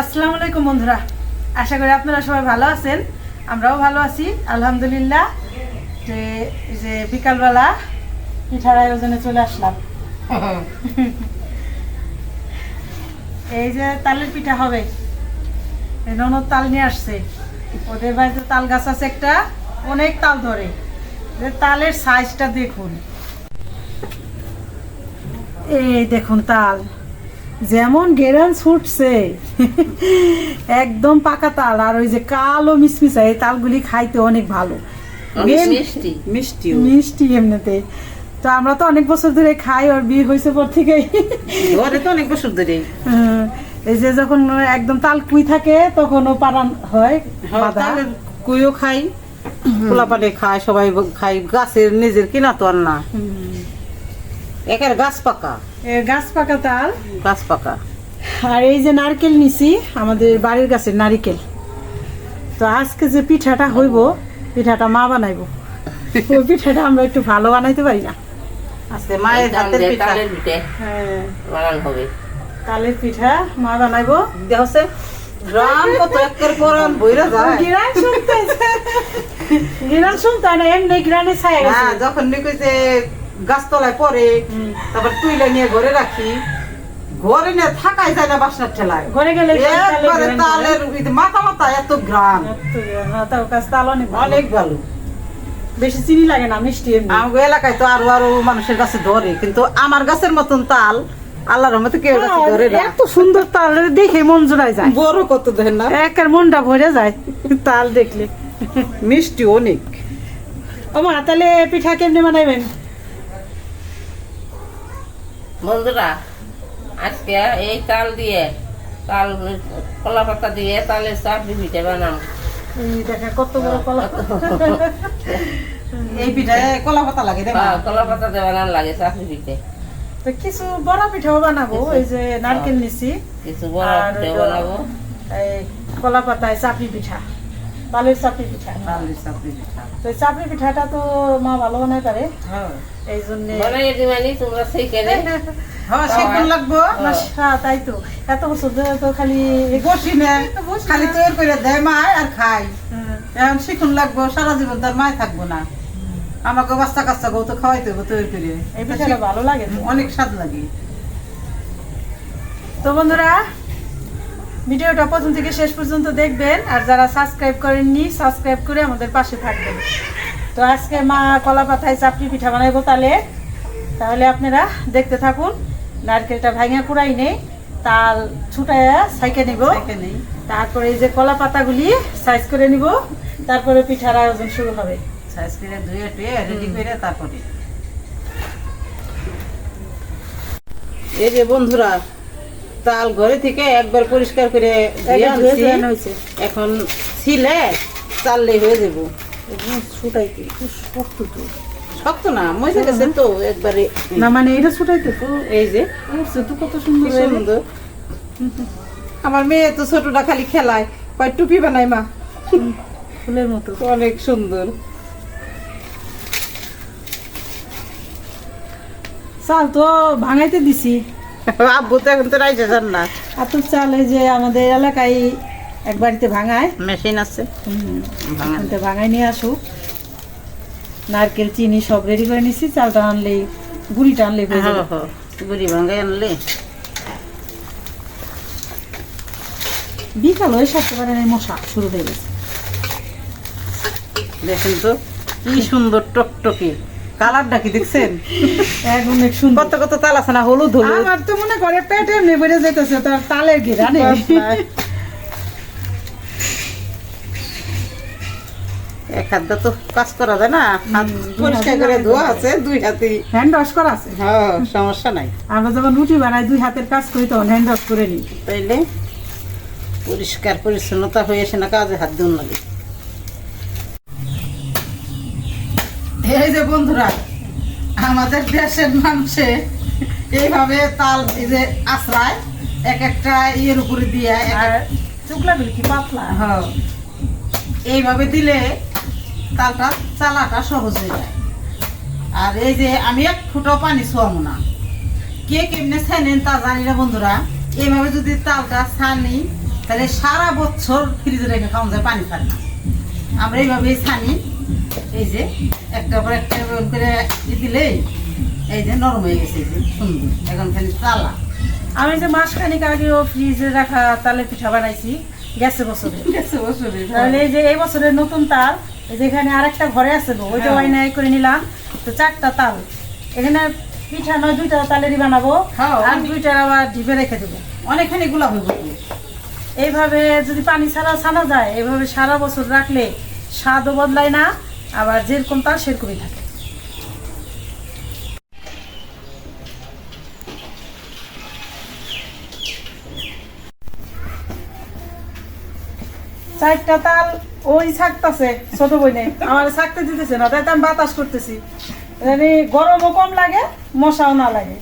আসসালামু আলাইকুম বন্ধুরা। আশা করি আপনারা সবাই ভালো আছেন। আমরাও ভালো আছি, আলহামদুলিল্লাহ। যে যে বিকালবেলা পিঠার আয়োজনে চলে আসলাম। এই যে তালের পিঠা হবে। ননদ তাল নিয়ে আসছে। ওদের বাড়িতে তাল গাছ আছে একটা, অনেক তাল ধরে। তালের সাইজটা দেখুন। এই দেখুন তাল। যেমন গেরান ছুটছে। একদম পাকা তাল আর ওই যে কালো মিসমিসা এই তালগুলি খাইতে অনেক ভালো। মেন- মিষ্টি। মিষ্টি এমনিতে। তো আমরা তো অনেক বছর ধরে খাই আর বিয়ে হয়েছে পর থেকেই। ঘরে তো অনেক বছর ধরে। হ্যাঁ, এই যে যখন একদম তাল কুই থাকে তখন ও পারান হয়। তাহলে কুইও খাই পোলাপানে খায় সবাই খাই গাছের নিজের কিনা তো আর না। একের গাছ পাকা। এ গাছ পাকা তাল। গাছ পাকা। আর এই যে নারকেল নিছি আমাদের বাড়ির গাছের নারিকেল। তো আজকে যে পিঠাটা হইব পিঠাটা মা বানাইবো। ওই পিঠাটা আমরা একটু ভালো বানাইতে পারি না। আজকে মায়ের হাতের পিঠা। তালের হ্যাঁ। বানান হবে। তালের পিঠা মা বানাইবো। দেখছে রাম কত একের পরান বইরা যায়। গিরান শুনতেছে গিরান শুনতে না এমনি গিরানে ছায়া হ্যাঁ গেছে যখন নিকই যে গাছতলায় পরে। তারপর তুইলে নিয়ে ঘরে রাখি। ঘরে নিয়ে থাকাই যায় না বাসনার ঠেলায়। ঘরে গেলে একবারে তালের মাথা মাথা এত গ্রাম হ্যাঁ, অনেক ভালো। বেশি চিনি লাগে না মিষ্টি আমার এলাকায় তো আরও আরও মানুষের কাছে ধরে কিন্তু আমার গাছের মতন তাল আল্লাহর রহমতে কেউ ধরে না। এত সুন্দর তাল দেখে মন জোড়ায় যায়। বড় কত দেখেন না। একের মনটা ভরে যায় তাল দেখলে। মিষ্টি অনেক। ও মা তাহলে পিঠা কেমনে বানাইবেন? বন্ধুরা আজকে এই তাল দিয়ে তাল কলা পাতা দিয়ে তালের চাপড়ি পিঠে বানাম। এই কত বড় কলা এই পিঠায় কলা পাতা লাগে। হ্যাঁ, কলা পাতা দিয়ে বানান লাগে চাপড়ি পিঠে তো কিছু বড় পিঠাও বানাবো এই যে নারকেল নিছি কিছু বড় আর পিঠে বানাবো। এই কলা পাতায় চাপড়ি পিঠা। তালের চাপড়ি পিঠা। তালের চাপড়ি পিঠা। তো এই চাপড়ি পিঠাটা তো মা ভালো বানাই পারে হ্যাঁ। এই জন্যে তোমরা সেই কেনে হ্যাঁ। হ্যাঁ তাই তো। এত বছর ধরে তো খালি বসি না, খালি তৈরি করে দেয় মা আর খাই। হ্যাঁ, এখন শিখুন লাগবো সারা জীবন তার মায় থাকব না। আমাকে বাচ্চা কাচ্চা গো তো খাওয়াইতে হবে তৈরি করে। এই পিঠাটা ভালো লাগে অনেক স্বাদ লাগে। তো বন্ধুরা ভিডিওটা প্রথম থেকে শেষ পর্যন্ত দেখবেন আর যারা সাবস্ক্রাইব করেননি সাবস্ক্রাইব করে আমাদের পাশে থাকবেন। তো আজকে মা কলা পাতায় চাপড়ি পিঠা বানাইবো তাহলে তাহলে আপনারা দেখতে থাকুন নারকেলটা ভাঙা কুড়াই নেই তাল ছুটাইয়া সাইকে নিব। তারপরে এই যে কলা পাতাগুলি সাইজ করে নিব তারপরে পিঠার আয়োজন শুরু হবে। সাইজ করে ধুয়ে টুয়ে রেডি করে তারপরে। এই যে বন্ধুরা তাল ঘরে থেকে একবার পরিষ্কার করে। এখন ছিলে চাললে হয়ে যাব। ছুটাইতে শক্ত তো। শক্ত না মজে গেছে তো একবারে না মানে এটা ছুটাইতে তো। এই যে তো কত সুন্দর সুন্দর। আমার মেয়ে তো ছোটটা খালি খেলায় কয় টুপি বানাই মা। ফুলের মতো। অনেক সুন্দর। চাল তো ভাঙাইতে দিছি। আব্বু তো এখন তো রাইতে না। আতুর চাল এই যে আমাদের এলাকায় এক বাড়িতে ভাঙায়। মেশিন আছে। ভাঙা ওখানতে নিয়ে আসুক। নারকেল চিনি সব রেডি করে নিছি চালটা গুড়িটা আনলেই হয়ে যাবে। হ্যাঁ, বুড়ি ভাঙাই আনলে। বিকাল হয়ে সারতে পারে মশা শুরু হয়ে গেছে। দেখেন তো কি সুন্দর টকটকে। কালারটা কি দেখছেন? এক অনেক সুন্দর। কত কত তাল আছে না? হলুদ হলুদ। আমার তো মনে করে পেটে এমনি বেড়ে যেতেছে তার তালের ঘেরা নেই এক হাত তো কাজ করা যায় না। হাত পরিষ্কার করে ধোয়া আছে দুই হাতে। হ্যান্ড ওয়াশ করা আছে? হ্যাঁ সমস্যা নাই। আমরা যখন রুটি বানাই দুই হাতের কাজ করি তখন হ্যান্ড ওয়াশ করে নিই। তাইলে পরিষ্কার পরিচ্ছন্নতা হয়ে আসে না কাজে হাত দিন লাগে। এই যে বন্ধুরা আমাদের দেশের মানুষে এইভাবে তাল যে আশ্রয় এক একটা ইয়ের উপরে দিয়ে চুকলাগুলি কি পাতলা? হ্যাঁ। এইভাবে দিলে তালটা চালাটা সহজ হয়ে যায়। আর এই যে আমি এক ফুটো পানি ছোয়াবো না। কে কেমনে ছানেন তা জানি না বন্ধুরা। এইভাবে যদি তালটা ছানি তাহলে সারা বছর ফ্রিজে রেখে খাওয়া যায় পানি ছাড়ি না। আমরা এইভাবেই ছানি। এই যে একটা পর একটা এরকম করে দিলেই এই যে নরম হয়ে গেছে সুন্দর। এখন খালি চালা। আমি যে মাসখানিক আগেও ফ্রিজে রাখা তালের পিঠা বানাইছি গেছে বছরে। গেছে বছরে তাহলে এই যে এই বছরের নতুন তাল এই যে এখানে আরেকটা ঘরে আছে গো ওইটা হ্যাঁ। ওয়াইনাই করে নিলাম। তো চারটা তাল। এখানে পিঠা নয় দুইটা তালেরই বানাবো। হ্যাঁ, আর দুইটা আবার ঢিপে রেখে দেবো। অনেকখানি গুলা হইব এইভাবে যদি পানি ছাড়া ছানা যায় এভাবে সারা বছর রাখলে স্বাদও বদলায় না। আবার যেরকম তার সেরকমই থাকে। চারটা তাল ওই ছাকতাছে ছোট বইনে আমার ছাকতে দিতেছে না তাই তো আমি বাতাস করতেছি। মানে গরমও কম লাগে মশাও না লাগে।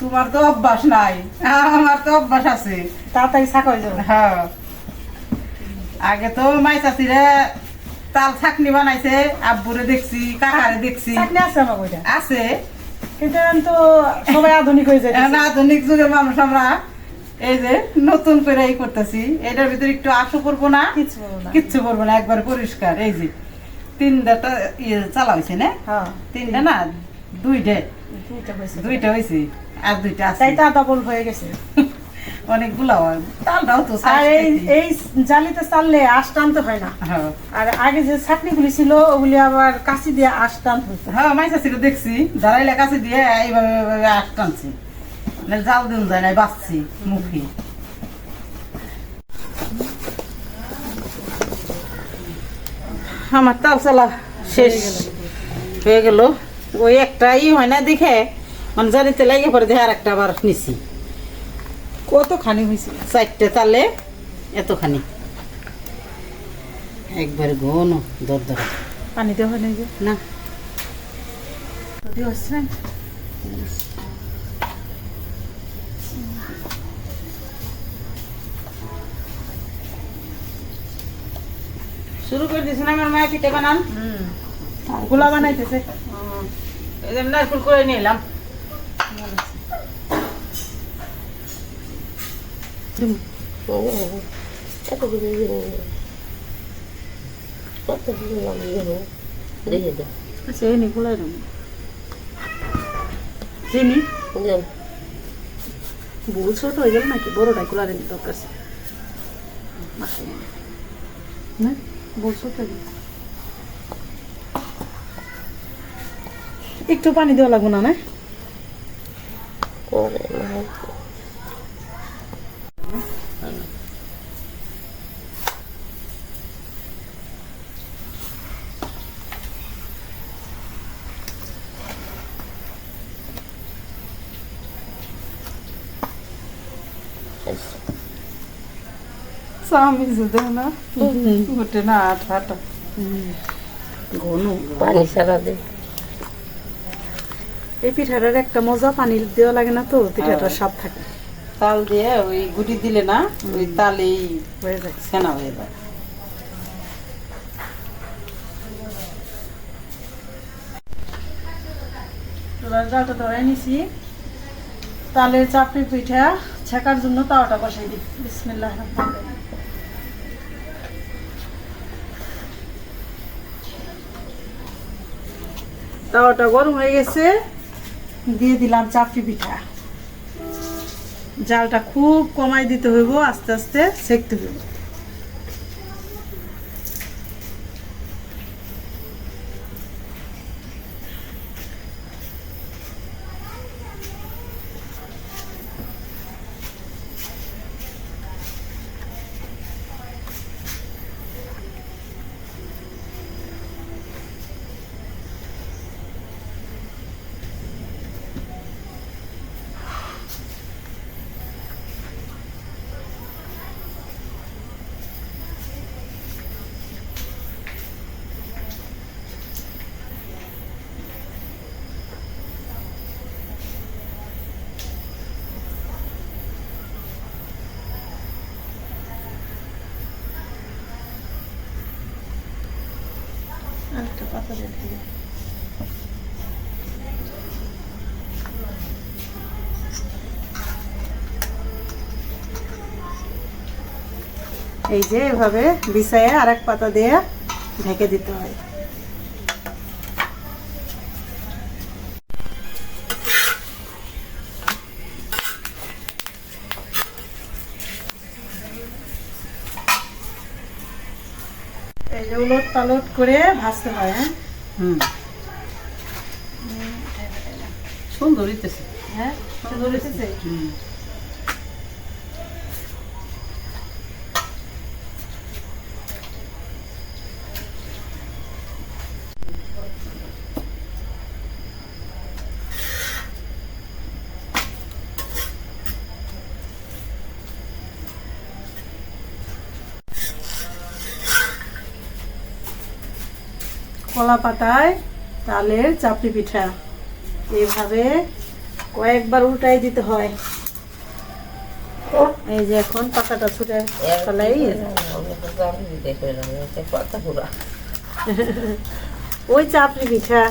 তোমার তো অভ্যাস নাই আমার তো অভ্যাস আছে। তাড়াতাড়ি ছাকা হয়ে যাবে। হ্যাঁ। আগে তো মাই চাষিরা তাল ছাকনি বানাইছে আব্বুরে দেখছি কাকারে দেখছি। চাকনি আছে আমার ওইটা আছে। কিন্তু এখন তো সবাই আধুনিক হয়ে যায় এখন আধুনিক যুগের মানুষ আমরা এই যে নতুন করে এই করতেছি। এটার ভিতরে একটু আশু করব না কিছু না। কিচ্ছু করব না একবার পরিষ্কার। এই যে তিনটা ইয়ে চালা হয়েছে না? হ্যাঁ। তিনটা না? দুইটা। দুইটা হয়েছে দুইটা হয়েছে আর দুইটা আছে। তাই তা ডবল হয়ে গেছে। অনেকগুলা হয়। তালটাও তো আর এই এই জালিতে চাললে আশ টানতে হয় না। হ্যাঁ। আর আগে যে চাটনিগুলি ছিল ওগুলি আবার কাশি দিয়ে আশ হতো। হ্যাঁ মাইসা ছিল দেখছি। দাঁড়াইলে কাছে দিয়ে এইভাবে এইভাবে আট টানছি। জাল দিন যায় না বাঁচছি মুখে। আমার তাল চালা শেষ হয়ে গেল। ওই একটা ই হয় না দেখে। মানে জানিতে লাগে পরে দেখে আর একটা আবার নিছি। কতখানি হয়েছিল চারটে তালে এতখানি। একবার ঘন দর দর। পানি দেওয়া হয় না। শুরু করে দিয়েছেন আমার মায়ের পিঠে বানান। গুলা বানাইতেছে। এই যে আমি নারকুল করে নিলাম চিনি গুলাই দেবো চিনি ভুল ছোট হয়ে গেল নাকি বড়টাই গুলা রেখে দরকার। না ভুল ছোট হয়ে গেল। একটু পানি দেওয়া লাগবো না না না না পানি ছাড়া দে এই পিঠাটার একটা মজা পানি দেওয়া লাগে না তো পিঠাটার স্বাদ থাকে তাল দিয়ে ওই গুটি দিলে না ওই তালেই হয়ে যায় সেনা হয়ে যায় এবার জালটা ধরাই নিছি তালের চাপড়ি পিঠা ছেঁকার জন্য তাওয়াটা বসাই দিই বিসমিল্লাহ রহমান তাওয়াটা গরম হয়ে গেছে। দিয়ে দিলাম চাপড়ি পিঠা। জালটা খুব কমাই দিতে হইব, আস্তে আস্তে সেকতে হইব। এই যে এভাবে বিষয়ে আরেক পাতা দিয়ে ঢেকে দিতে হয়। যে পালট করে ভাজতে হয় হ্যাঁ? হুম। সুন্দর হইতেছে। হ্যাঁ সুন্দর হইতেছে? হুম। কলা পাতায় তালের চাপড়ি পিঠা। এইভাবে কয়েকবার উল্টাই দিতে হয়। এই যে এখন পাতাটা ছুটে ফেলাই ওই চাপড়ি পিঠা।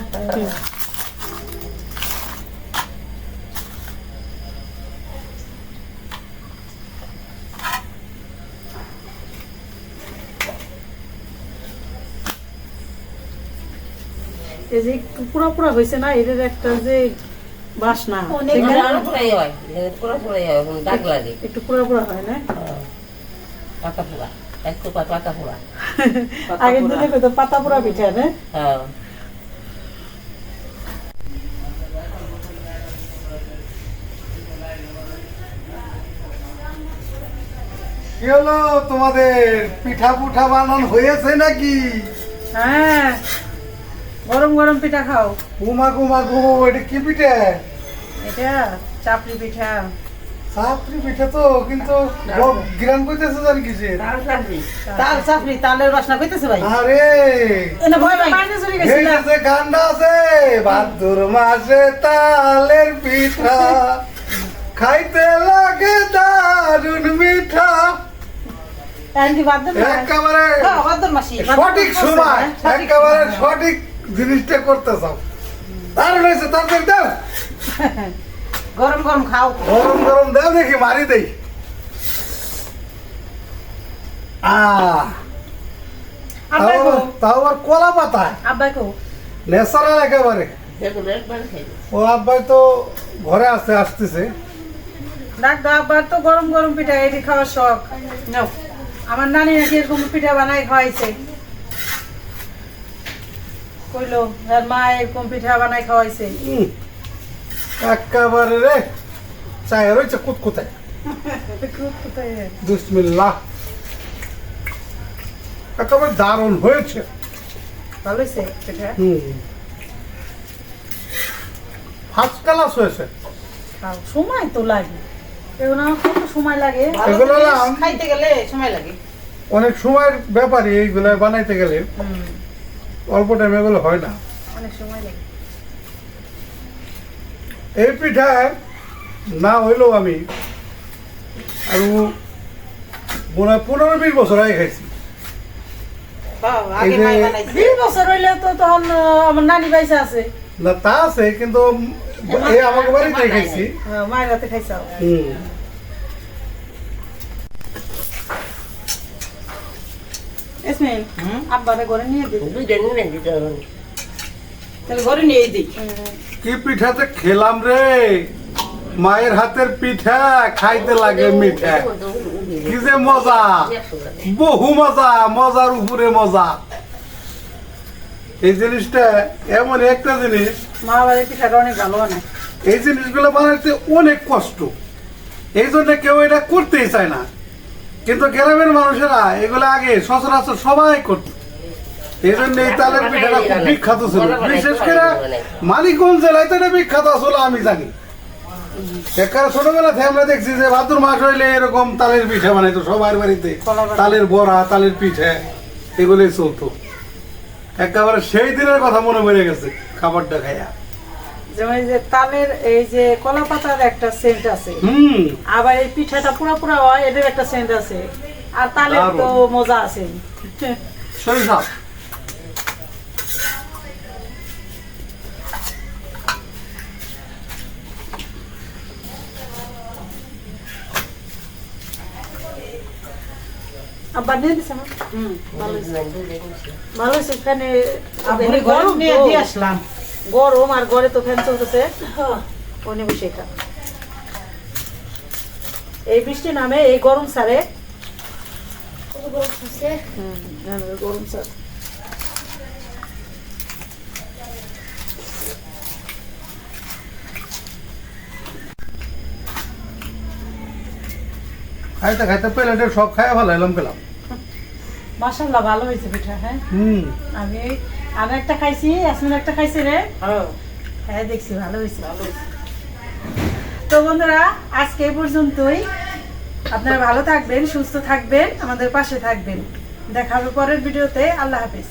এই যে একটু পুরা পুরা হয়েছে না এদের একটা যে বাসনা। হয় হয় একটু পুরা পুরা হয় না? পাতা পুরা একটু পাতা পুরা। আগের দিনে কইতো পাতা পুরা পিঠা না? হ্যাঁ কি হলো তোমাদের? পিঠা পুঠা বানানো হয়েছে নাকি? হ্যাঁ। গরম গরম পিঠা খাও। ঘুমা ঘুমা ঘুমো এটা কি পিঠা? এটা চাপড়ি পিঠা। সাপড়ি পিঠা তো কিন্তু গ্রাম করতেছে জানি তাল চাকরি তাল চাপড়ি তালের বাসনা কইতেছে ভাই। আরে! এনে ভয় ভাই বাইরে চলে এই যে গানটা আছে ভাদ্র মাসে তালের পিঠা। খাইতে লাগে দারুণ মিঠা। একেবারে হ্যাঁ, সঠিক সময় একেবারে সঠিক জিনিসটা করতে চাও দারুণ হয়েছে তাড়াতাড়ি দাও গরম গরম খাও। গরম গরম দেও দেখি মারি দেই। তাও কো। আবার- কলা পাতায় আব্বাই কো। ন্যাচারাল একেবারে। ও আব্বাই তো ঘরে আসতে আসতেছে। ডাক দাও আব্বার তো গরম গরম পিঠা এটি খাওয়ার শখ। নাও। আমার নানি নাকি এরকম পিঠা বানাই খাওয়াইছে। কইলো আর মা এরকম পিঠা বানাই খাওয়াইছে। একেবারে রে চায় রয়েছে কুতকুতায় বিসমিল্লাহ। একেবারে দারুণ হয়েছে। ভালো হয়েছে পিঠা? ফার্স্ট ক্লাস হয়েছে। সময় তো লাগে। এগুলো কত সময় লাগে? এগুলো খাইতে গেলে সময় লাগে। অনেক সময়ের ব্যাপারই এইগুলো বানাইতে গেলে। হুম, অল্প টাইমে এগুলো হয় না। অনেক সময় লাগে। এই পিঠা না হইলেও আমি আর মনে হয় পনেরো বিশ বছর আগে খাইছি। না তা আছে কিন্তু এই আমাকে বাড়িতে খাইছি। হ্যাঁ, মায়ের হাতে খাইছাও হুম? আব্বারে ঘরে নিয়ে দিবি দুইটা নিয়ে দিতে তাহলে ঘরে নিয়ে দিই। কি পিঠাতে খেলাম রে? মায়ের হাতের পিঠা খাইতে লাগে মিঠা। কি যে মজা বহু মজা মজার উপরে মজা। এই জিনিসটা এমন একটা জিনিস মা বাড়ির পিঠাটা অনেক ভালো অনেক। এই জিনিসগুলো বানাইতে অনেক কষ্ট। এই জন্য কেউ এটা করতেই চায় না। কিন্তু গ্রামের মানুষেরা এগুলো আগে সচরাচর সবাই করত। এই জন্য এই তালের পিঠাটা খুব বিখ্যাত ছিল। বিশেষ করে মানিকগঞ্জ জেলায় তো এটা বিখ্যাত আসলে আমি জানি। একার ছোটবেলা থেকে আমরা দেখছি যে ভাদ্র মাস হইলে এরকম তালের পিঠা বানাইতো সবার বাড়িতে। তালের বড়া তালের পিঠা এগুলোই চলতো। একেবারে সেই দিনের কথা মনে পড়ে গেছে খাবারটা খাইয়া। যেমন যে তালের এই যে কলা পাতার একটা সেন্ট আছে। আবার এই পিঠাটা পুরো পুরো হয় এদের একটা সেন্ট আছে। আর তালের তো মজা আছে। সরিষা। আবার নিয়ে দিছে ভালো গরম নিয়ে দিয়ে আসলাম। গরম আর গড়ে তো ফ্যান চলতেছে। ওনে বসে খা এই বৃষ্টি নামে এই গরম সারে। গরম সার। খাইতে খাইতে প্লেটে সব খাইয়া ভালো এলাম পেলাম মাসাল্লাহ ভালো হয়েছে পিঠা হ্যাঁ? হুম। আমি আমি একটা খাইছি আসমিন একটা খাইছি রে। হ্যাঁ। হ্যাঁ দেখছি ভালো হয়েছে ভালো তো বন্ধুরা আজকে এই পর্যন্তই। আপনারা ভালো থাকবেন সুস্থ থাকবেন আমাদের পাশে থাকবেন। দেখা হবে পরের ভিডিওতে। আল্লাহ হাফিজ।